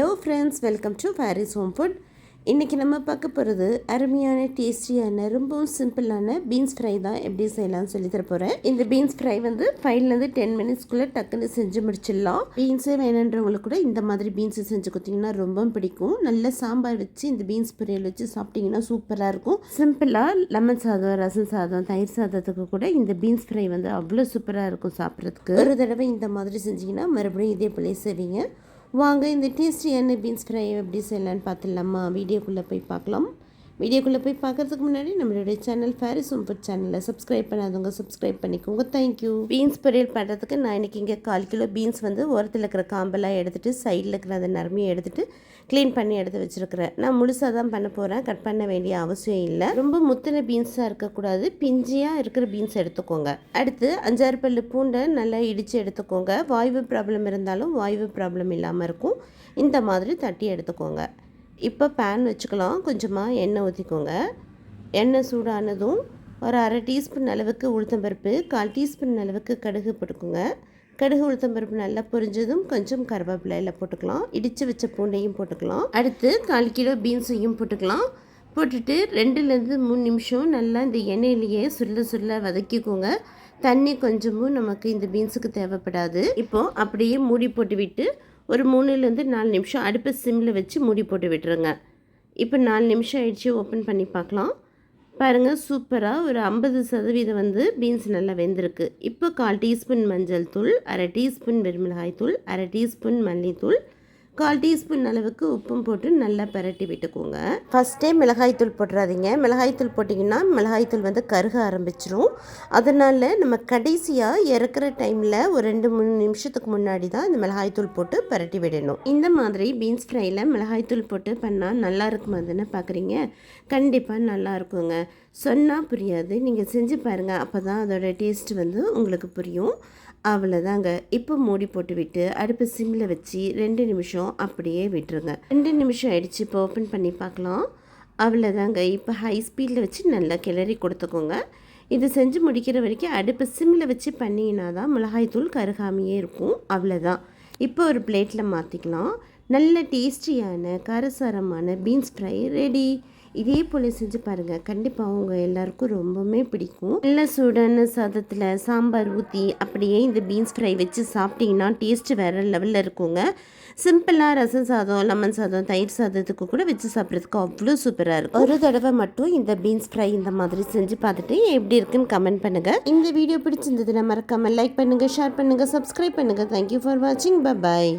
Hello friends welcome to Paris home food இன்றைக்கி நம்ம பார்க்க போகிறது அருமையான டேஸ்டியான ரொம்பவும் சிம்பிளான பீன்ஸ் ஃப்ரை தான். எப்படி செய்யலாம்னு சொல்லி தர போகிறேன் இந்த பீன்ஸ் ஃப்ரை வந்து ஃபைவ்லேருந்து டென் மினிட்ஸ்க்குள்ளே டக்குன்னு செஞ்சு முடிச்சிடலாம். பீன்ஸே வேணுன்றவங்களுக்கு கூட இந்த மாதிரி பீன்ஸை செஞ்சு கொடுத்தீங்கன்னா ரொம்ப பிடிக்கும். நல்ல சாம்பார் வச்சு இந்த பீன்ஸ் பொரியல் வச்சு சாப்பிட்டிங்கன்னா சூப்பராக இருக்கும். சிம்பிளாக லெமன் சாதம் ரசம் சாதம் தயிர் சாதத்துக்கு கூட இந்த பீன்ஸ் ஃப்ரை வந்து அவ்வளோ சூப்பராக இருக்கும் சாப்பிட்றதுக்கு. ஒரு தடவை இந்த மாதிரி செஞ்சிங்கன்னா மறுபடியும் இதே போலே செய்வீங்க. வாங்க இந்த டேஸ்டியான பீன்ஸ் ஃப்ரை எப்படி செய்யலான்னு பார்த்துடலாமா? வீடியோக்குள்ளே போய் பார்க்கலாம். வீடியோக்குள்ளே போய் பார்க்குறதுக்கு முன்னாடி நம்மளுடைய சேனல் ஃபேரிஸ் ஃபுட் சேனலில் சப்ஸ்கிரைப் பண்ணாதவங்க சப்ஸ்கிரைப் பண்ணிக்கோங்க. தேங்க்யூ பீன்ஸ் பொரியல் பண்ணுறதுக்கு நான் இன்றைக்கி இங்கே கால் கிலோ பீன்ஸ் வந்து ஓரத்தில் இருக்கிற காம்பெல்லாம் எடுத்துகிட்டு சைடில் இருக்கிற அந்த நரமையை எடுத்துகிட்டு க்ளீன் பண்ணி எடுத்து வச்சுருக்கிறேன். நான் முழுசாக தான் பண்ண போகிறேன் கட் பண்ண வேண்டிய அவசியம் இல்லை. ரொம்ப முத்தின பீன்ஸாக இருக்கக்கூடாது பிஞ்சியாக இருக்கிற பீன்ஸ் எடுத்துக்கோங்க. அடுத்து அஞ்சாறு பல்லு பூண்டை நல்லா இடித்து எடுத்துக்கோங்க. வாய்வு ப்ராப்ளம் இருந்தாலும் வாய்வு ப்ராப்ளம் இல்லாமல் இருக்கும். இந்த மாதிரி தட்டி எடுத்துக்கோங்க. இப்போ பேன் வச்சுக்கலாம். கொஞ்சமாக எண்ணெய் ஊற்றிக்கோங்க எண்ணெய் சூடானதும் ஒரு அரை டீஸ்பூன் அளவுக்கு உளுத்தம்பருப்பு கால் டீஸ்பூன் அளவுக்கு கடுகு போட்டுக்கோங்க. கடுகு உளுத்தம்பருப்பு நல்லா பொரிஞ்சதும் கொஞ்சம் கருவேப்பிலையில் போட்டுக்கலாம். இடித்து வச்ச பூண்டையும் போட்டுக்கலாம். அடுத்து கால் கிலோ பீன்ஸையும் போட்டுக்கலாம். போட்டுட்டு ரெண்டுலேருந்து மூணு நிமிஷம் நல்லா இந்த எண்ணெயிலேயே சுருள சுருள வதக்கிக்கோங்க. தண்ணி கொஞ்சமும் நமக்கு இந்த பீன்ஸுக்கு தேவைப்படாது. இப்போது அப்படியே மூடி போட்டு விட்டு ஒரு மூணுலேருந்து நாலு நிமிஷம் அடுப்பு சிம்மில் வச்சு மூடி போட்டு விட்டுருங்க. இப்போ நாலு நிமிஷம் ஆயிடுச்சு ஓப்பன் பண்ணி பார்க்கலாம். பாருங்கள் சூப்பராக ஒரு ஐம்பது சதவீதம் வந்து பீன்ஸ் நல்லா வெந்திருக்கு. இப்போ கால் டீஸ்பூன் மஞ்சள் தூள் அரை டீஸ்பூன் வெறுமிளகாய் தூள் அரை டீஸ்பூன் மல்லித்தூள் கால் டீஸ்பூன் அளவுக்கு உப்பும் போட்டு நல்லா பரட்டி விட்டுக்கோங்க. ஃபஸ்ட்டே மிளகாய்த்தூள் போட்டுறாதீங்க. மிளகாய்த்தூள் போட்டிங்கன்னா மிளகாய்த்தூள் வந்து கருக ஆரம்பிச்சிரும். அதனால் நம்ம கடைசியாக இறக்குற டைமில் ஒரு ரெண்டு மூணு நிமிஷத்துக்கு முன்னாடி தான் இந்த மிளகாய்த்தூள் போட்டு பரட்டி விடணும். இந்த மாதிரி பீன்ஸ் ஃப்ரையில் மிளகாய்த்தூள் போட்டு பண்ணால் நல்லா இருக்குமாதுன்னு பார்க்குறீங்க கண்டிப்பாக நல்லா இருக்குங்க. சொன்னால் புரியாது. நீங்கள் செஞ்சு பாருங்கள் அப்போ தான் அதோடய டேஸ்ட் வந்து உங்களுக்கு புரியும். அவ்வளோதாங்க இப்போ மூடி போட்டு விட்டு அடுப்பு சிம்மில் வச்சு ரெண்டு நிமிஷம் அப்படியே விட்டுருங்க. ரெண்டு நிமிஷம் ஆயிடுச்சு இப்போ ஓப்பன் பண்ணி பார்க்கலாம். அவ்வளோதாங்க இப்போ ஹை ஸ்பீடில் வச்சு நல்லா கிளறி கொடுத்துக்கோங்க. இது செஞ்சு முடிக்கிற வரைக்கும் அடுப்பு சிம்மில் வச்சு பண்ணிங்கன்னா தான் மிளகாய்த்தூள் கருகாமையே இருக்கும். அவ்வளோதான் இப்போ ஒரு பிளேட்டில் மாற்றிக்கலாம் நல்ல டேஸ்டியான கரசாரமான பீன்ஸ் ஃப்ரை ரெடி இதே போல் செஞ்சு பாருங்கள் கண்டிப்பாக அவங்க எல்லாருக்கும் ரொம்பவுமே பிடிக்கும். நல்ல சூடான சாதத்தில் சாம்பார் ஊற்றி அப்படியே இந்த பீன்ஸ் ஃப்ரை வச்சு சாப்பிட்டிங்கன்னா டேஸ்ட்டு வேறு லெவலில் இருக்குங்க. சிம்பிளாக ரசம் சாதம் லெமன் சாதம் தயிர் சாதத்துக்கு கூட வச்சு சாப்பிட்றதுக்கு அவ்வளோ சூப்பராக இருக்கும். ஒரு தடவை மட்டும் இந்த பீன்ஸ் ஃப்ரை இந்த மாதிரி செஞ்சு பார்த்துட்டு எப்படி இருக்குன்னு கமெண்ட் பண்ணுங்கள் இந்த வீடியோ பிடிச்சிருந்ததுன்னா மறக்காமல் லைக் பண்ணுங்கள் ஷேர் பண்ணுங்கள் சப்ஸ்கிரைப் பண்ணுங்கள் தேங்க்யூ ஃபார் வாட்சிங் பாய்